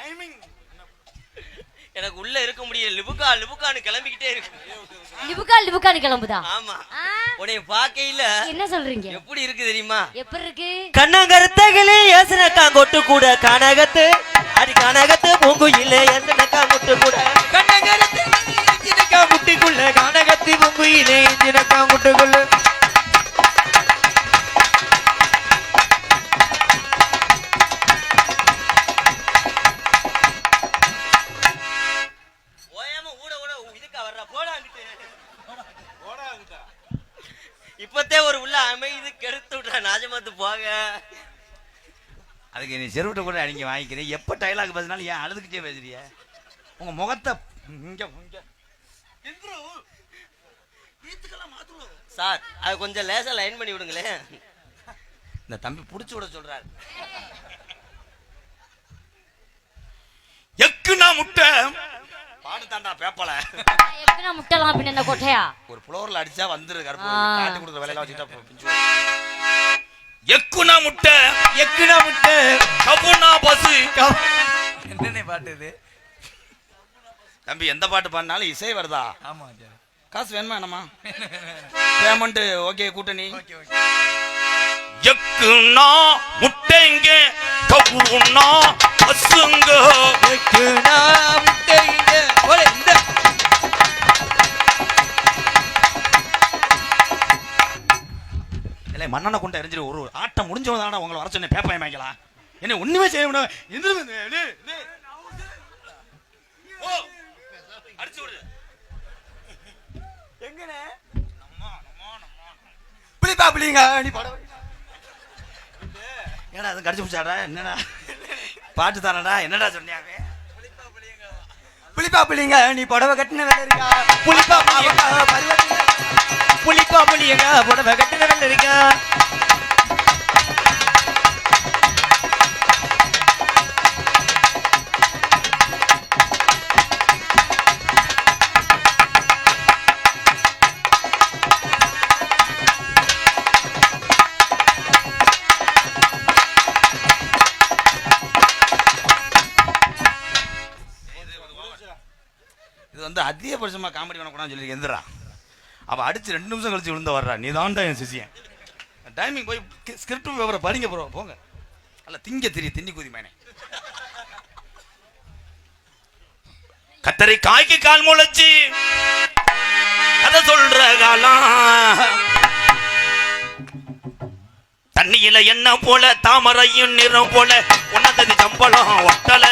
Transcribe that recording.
Timing எனக்கு உள்ள இருக்க முடியல. லிபுக்கா லிபுக்கான்னு கிளம்பிக்கிட்டே இருக்கு. லிபுக்கா லிபுக்கான்னு கிளம்புதா? ஆமா. உன்னைய பார்க்கையில என்ன சொல்றீங்க? எப்படி இருக்கு தெரியுமா? எப்படி இருக்கு? கண்ணங்கருத்தகளே யோசனக்கா கொட்டு கூட கனகத்து. அடி கனகத்து பூங்குயில யோசனக்கா கொட்டு கூட கண்ணகரத்து இஞ்சினக்கா முட்டிக்குள்ள கானகத்தி பொங்குயிலே இஞ்சினக்கா முட்டுக்குள்ள இப்பத்தே ஒரு உள்ள அமைதி கெடுத்து விட்ற நாஜமாத்து போக. அதுக்கு நீ செருவிட்ட கூட அடிங்க வாங்கிக்கிறேன். எப்போ டைலாக் பேசினாலும் ஏன் அழுதுகிட்டே பேசுறிய? உங்க முகத்தை இங்க இங்க. சார் அது கொஞ்சம் லேசா லைன் பண்ணி விடுங்களேன். இந்த தம்பி புடிச்சு விட சொல்றாரு எக்குனா முட்டை பாடு தாண்டா பேப்பல எப்படின்னா முட்டலாம் அப்படின்னு என்ன கொட்டையா? ஒரு புலவரில் அடிச்சா வந்துரு கருப்பு. காட்டி கொடுக்குற வேலையெல்லாம் வச்சுட்டா பிஞ்சு எக்குனா முட்டை எக்குனா முட்டை கவுனா பசு. என்னென்ன பாட்டு இது? தம்பி எந்த பாட்டு பாடினாலும் இசை வருதா? ஆமா சார் காசு வேணுமா என்னமா பேமெண்ட் ஓகே கூட்டணி. Okay okay. எக்குனா முட்டைங்க கவுனா பசுங்க. எக்குனா இல்லை மண்ணெண்ணை கொண்டு எரிஞ்சிரு. ஒரு ஆட்டம் முடிஞ்சவங்க தானே உங்களை வர சொன்னேன். பேப்பர் வாங்கிக்கலாம் என்ன ஒண்ணுமே செய்ய முடியாது. எந்திரு வந்து, டேய், டேய். ஓ, அடிச்சு விடு. எங்கனே? புளிப்பா புளிங்க நீ படம் ஏடா அது கடிச்சு பிடிச்சாடா? என்னடா? பாட்டு தானடா? என்னடா சொன்னியாவே புளிப்பா புளிங்க நீ புடவை கட்டின வேலை இருக்கா? புளிப்பா பருவத்துல புளிப்பா புளியங்க புடவை கட்டின வேலை இருக்கா. இது வந்து அதிகபட்சமா காமெடி பண்ணக்கூடாதுன்னு சொல்லி எந்திரா. அவ அடிச்சு ரெண்டு நிமிஷம் கழிச்சு விழுந்து வர்றா. நீ தான்டா என் சிசியன் டைமிங் போய் ஸ்கிரிப்ட் விவரம் படிங்க ப்ரோ போங்க. அல்ல திங்க தெரிய தின்னி குதி மேனே. கத்தரை காய்க்கு கால் முளைச்சி கதை சொல்ற காலம் தண்ணியில என்ன போல தாமரையும் நிறம் போல உன்னதது சம்பளம் ஒட்டல.